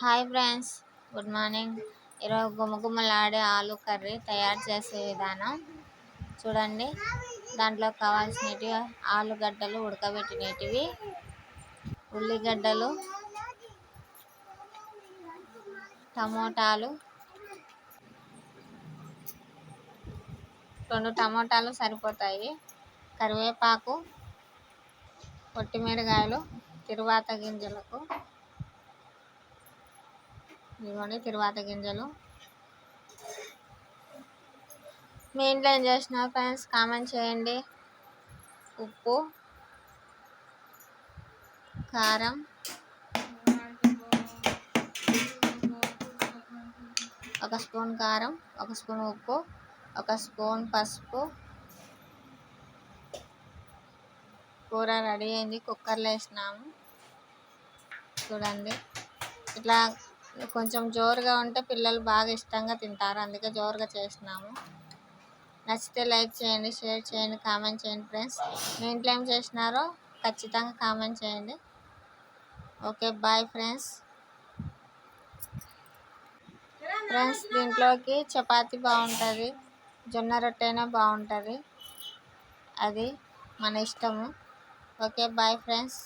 Hi friends good morning. ఈరోజు గుమగుమలాడే ఆలు కర్రీ తయారు చేసే విధానం చూడండి. దాంట్లో కావాల్సినవి ఆలుగడ్డలు ఉడకబెట్టినటివి ఉల్లిగడ్డలు టమోటాలు. రెండు టమోటాలు సరిపోతాయి. కరివేపాకు పొట్టిమిరకాయలు తిరువాత గింజలకు ఇదిగోండి తిరువాత గింజలు. మీ ఇంట్లో ఏం చేసినా ఫ్రెండ్స్? కామెంట్ చేయండి. ఉప్పు కారం ఒక స్పూన్ కారం ఒక స్పూన్ ఉప్పు ఒక స్పూన్ పసుపు. కూర రెడీ అయింది. కుక్కర్లో వేసినాము. చూడండి. ఇట్లా కొంచెం జోరుగా ఉంటే పిల్లలు బాగా ఇష్టంగా తింటారు. అందుకే జోరుగా చేసినాము నచ్చితే లైక్ చేయండి షేర్ చేయండి కామెంట్ చేయండి ఫ్రెండ్స్. మీ ఇంట్లో ఏం చేసినారో ఖచ్చితంగా కామెంట్ చేయండి. Okay bye friends. ఫ్రెండ్స్ దీంట్లోకి చపాతి బాగుంటుంది. జొన్న రొట్టెనే బాగుంటుంది. అది మన ఇష్టము. Okay bye friends.